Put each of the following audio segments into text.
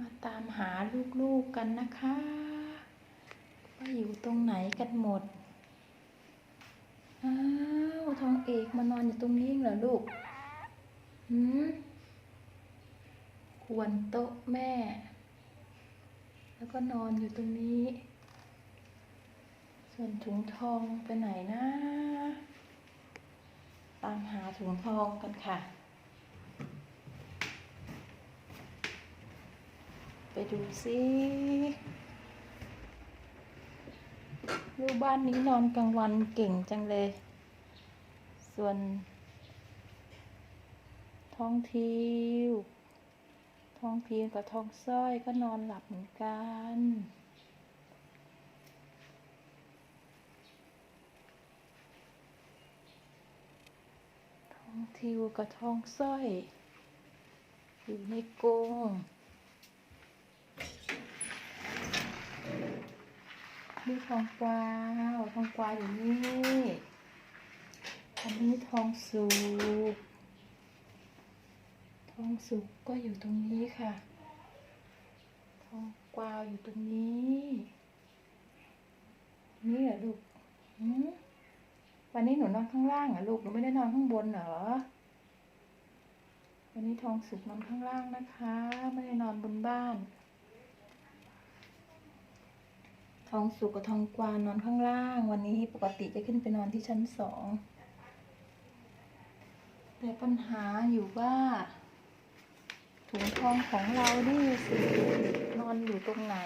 มาตามหาลูกๆกันนะคะว่าอยู่ตรงไหนกันหมด อ้าวทองเอกมานอนอยู่ตรงนี้เหรอลูกหืมควรโต๊ะแม่ แล้วก็นอนอยู่ตรงนี้ ส่วนถุงทองไปไหนนะ ตามหาถุงทองกันค่ะ ไปดูซิลูกบ้านนี้นอนกลางวันเก่งจังเลย ส่วนทองทิวทองทิวกับทองสร้อยก็นอนหลับเหมือนกันทองทิวกับทองสร้อย อยู่ในกรง นี่ทองกวาวทองกวาวอยู่นี่อันนี้ทองสุกทองสุกก็อยู่ตรงนี้ค่ะ ทองกวาวอยู่ตรงนี้ นี่เหรอลูกหืมวันนี้หนูนอนข้างล่างเหรอลูกหนูไม่ได้นอนข้างบนเหรอวันนี้ทองสุกนอนข้างล่างนะคะ ไม่ได้นอนบนบ้าน ทองสุกกับทองกวานนอนข้างล่าง วันนี้ปกติจะขึ้นไปนอนที่ชั้นสอง แต่ปัญหาอยู่ว่า ถุงทองของเรานี่สินอนอยู่ตรงไหน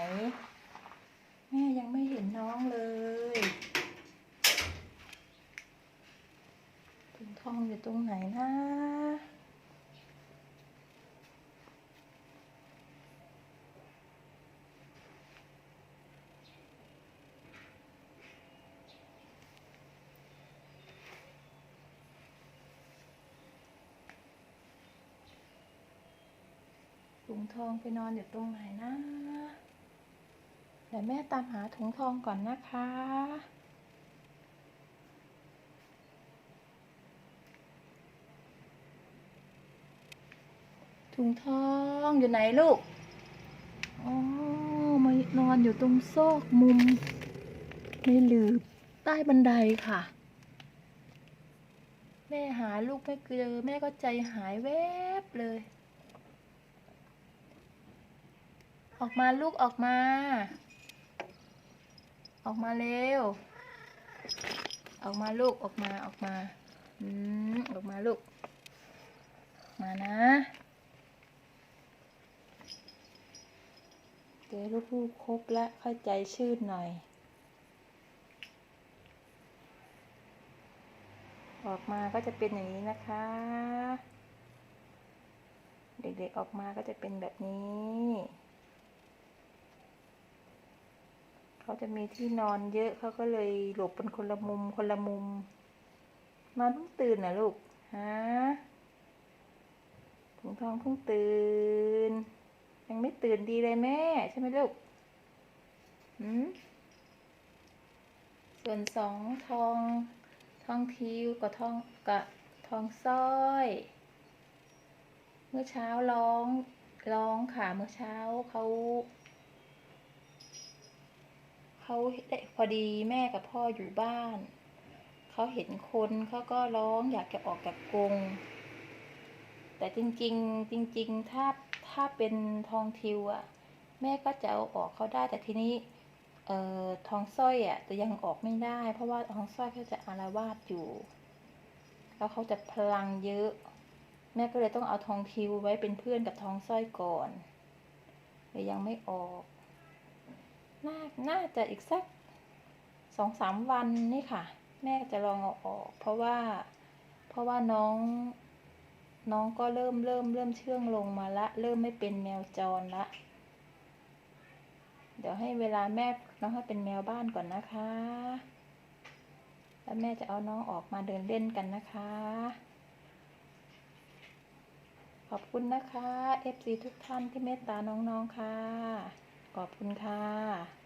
แม่ยังไม่เห็นน้องเลย ถุงทองอยู่ตรงไหนนะ ถุ งทองไปนอนอยู่ตรงไหนนะเดี๋ยวแม่ตามหาถุงทองก่อนนะคะ ถุงทองอยู่ไหนลูก อ๋อมานอนอยู่ตรงซอกมุมในหลืบใต้บันไดค่ะ แม่หาลูกไม่เจอแม่ก็ใจหายแวบเลย ออกมาลูกออกมา ออกมาเร็ว ออกมาลูกออกมาออกมาอืมออกมาลูก มานะเจอลูกๆครบแล้วเข้าใจชื่นหน่อย ออกมาก็จะเป็นอย่างนี้นะคะ เด็กๆออกมาก็จะเป็นแบบนี้ เขาจะมีที่นอนเยอะเขาก็เลยหลบเป็นคนละมุมคนละมุม นอนเพิ่งตื่นนะลูกฮะถุงทองเพิ่งตื่น ยังไม่ตื่นดีเลยแม่ ใช่ไหมลูกหืมส่วนสองทองทองทิวกับทองกับทองสร้อย เมื่อเช้าร้องร้องค่ะเมื่อเช้าเขา เขาได้พอดีแม่กับพ่ออยู่บ้าน เขาเห็นคนเขาก็ร้องอยากจะออกจากกรงแต่จริงๆ จริง ๆ ถ้าถ้าเป็นทองทิวอะแม่ก็จะเอาออกเขาได้แต่ทีนี้เอ่อทองสร้อยอะจะยังออกไม่ได้ เพราะว่าทองสร้อยเขาจะอารวาสอยู่ แล้วเขาจะพลังเยอะ แม่ก็เลยต้องเอาทองทิวไว้เป็นเพื่อนกับทองสร้อยก่อนเลยยังไม่ออก น่าน่าจะอีกสักสองสามวันนี่ค่ะ แม่จะลองเอาออก เพราะว่าเพราะว่าน้องน้องก็เริ่มเริ่มเริ่มเชื่องลงมาละ เริ่มไม่เป็นแมวจรละ เดี๋ยวให้เวลาแม่น้องให้เป็นแมวบ้านก่อนนะคะ แล้วแม่จะเอาน้องออกมาเดินเล่นกันนะคะ ขอบคุณนะคะ FC ทุกท่านที่เมตตาน้องๆค่ะ ขอบคุณค่ะ